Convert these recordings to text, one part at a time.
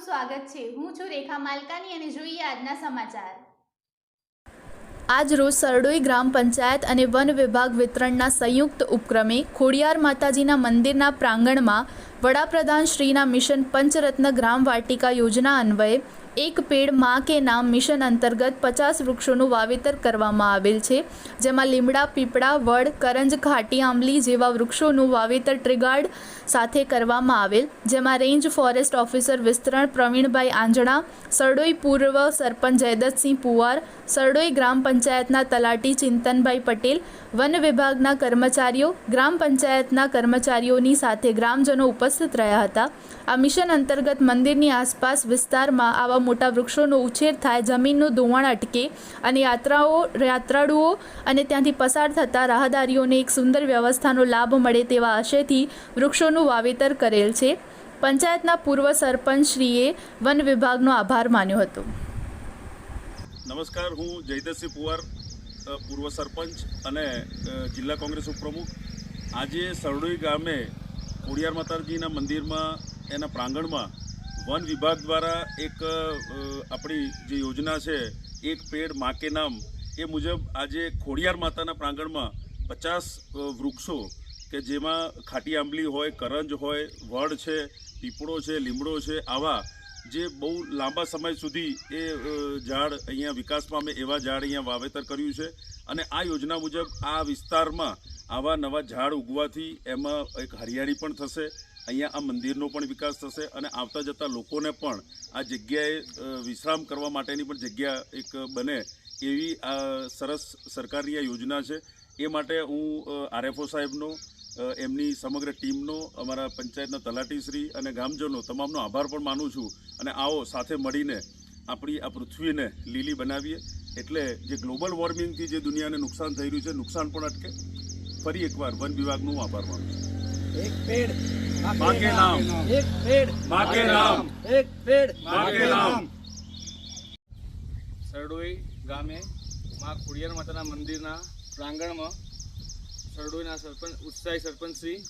સ્વાગત છે. હું છું રેખા માલકાની અને જોઈએ આજના સમાચાર. આજ રોજ સરડોઈ ગ્રામ પંચાયત અને વન વિભાગ વિતરણના સંયુક્ત ઉપક્રમે ખોડિયાર માતાજીના મંદિરના પ્રાંગણમાં વડાપ્રધાન શ્રીના મિશન પંચરત્ન ગ્રામ વાટિકા યોજના અન્વયે એક પેડમાં કે નામ મિશન અંતર્ગત પચાસ વૃક્ષોનું વાવેતર કરવામાં આવેલ છે, જેમાં લીમડા, પીપળા, વડ, કરંજ, ઘાટી, આંબલી જેવા વૃક્ષોનું વાવેતર ટ્રિગાર્ડ સાથે કરવામાં આવેલ, જેમાં રેન્જ ફોરેસ્ટ ઓફિસર વિસ્તરણ પ્રવીણભાઈ આંજણા સરડોઈ પૂર્વ સરપંચ જયદત્તસિંહ પુવાર સરડોઈ ગ્રામ પંચાયતના તલાટી ચિંતનભાઈ પટેલ, વન વિભાગના કર્મચારીઓ, ગ્રામ પંચાયતના કર્મચારીઓની સાથે ગ્રામજનો ઉપસ્થિત રહ્યા હતા. આ મિશન અંતર્ગત મંદિરની આસપાસ વિસ્તારમાં આવા મોટા વૃક્ષોનો ઉછેર થાય, જમીનનું ધોવાણ અટકે અને યાત્રાઓ, યાત્રાળુઓ અને ત્યાંથી પસાર થતા રાહદારીઓને એક સુંદર વ્યવસ્થાનો લાભ મળે તેવા આશયથી વૃક્ષોનું વાવેતર કરેલ છે. પંચાયતના પૂર્વ સરપંચશ્રીએ વન વિભાગનો આભાર માન્યો હતો. નમસ્કાર, હું જયદતસિંહ પુવાર પૂર્વ સરપંચ અને જિલ્લા કોંગ્રેસ ઉપપ્રમુખ. આજે સરડોઈ ગામે ખોડિયાર માતાજીના મંદિરમાં, એના પ્રાંગણમાં વન વિભાગ દ્વારા એક આપણી જે યોજના છે, એક પેડ માકે નામ, એ મુજબ આજે ખોડિયાર માતાના પ્રાંગણમાં પચાસ વૃક્ષો કે જેમાં ખાટી આંબલી હોય, કરંજ હોય, વડ છે, પીપળો છે, લીમડો છે, આવા જે બહુ લાંબા સમય સુધી એ ઝાડ અહીંયા વિકાસ પામે એવા ઝાડ અહીંયા વાવેતર કર્યું છે. અને આ યોજના મુજબ આ વિસ્તારમાં આવા નવા ઝાડ ઉગવાથી એમાં એક હરિયાળી પણ થશે. અહીંયા આ મંદિરનો પણ વિકાસ થશે અને આવતા જતા લોકોને પણ આ જગ્યાએ વિશ્રામ કરવા માટેની પણ જગ્યા એક બને એવી આ સરસ સરકારની આ યોજના છે. એ માટે હું આરએફઓ સાહેબનો એમની સમગ્ર ટીમનો, અમારા પંચાયતના તલાટીશ્રી અને ગામજનો તમામનો આભાર પણ માનું છું. અને આવો સાથે મળીને આપણી આ પૃથ્વીને લીલી બનાવીએ. એટલે જે ગ્લોબલ વોર્મિંગથી જે દુનિયાને નુકસાન થઈ રહ્યું છે, નુકસાન પણ અટકે. ફરી એકવાર વન વિભાગનું હું આભાર માનું છું. એક પેડ माँ के नाम। એક પેડ माँ के नाम। એક પેડ माँ के नाम। સરડોઈ ગામે મા ખોડિયાર માતાના મંદિરના પ્રાંગણમાં સરડોઈના સરપંચ ઉત્સાહી સરપંચશ્રીની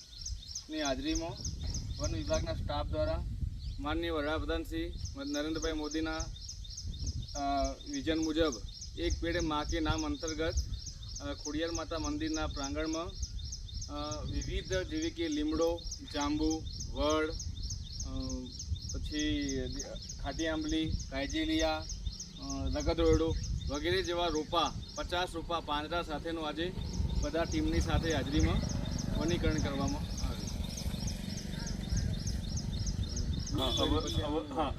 હાજરીમાં વન વિભાગના સ્ટાફ દ્વારા માનનીય વડાપ્રધાન શ્રી નરેન્દ્રભાઈ મોદીના અ, વિઝન મુજબ એક પેડ મા કે નામ અંતર્ગત અ, ખોડિયાર માતા મંદિરના પ્રાંગણમાં અ, વિવિધ જેવી કે લીમડો, જાંબુ, વડ પછી ખાટી આંબલી, કાયજીલિયા નગદરોડો વગેરે જેવા રોપા, પચાસ રોપા પાંદડા સાથેનું આજે બધા ટીમની સાથે હાજરીમાં વનીકરણ કરવામાં આવ્યું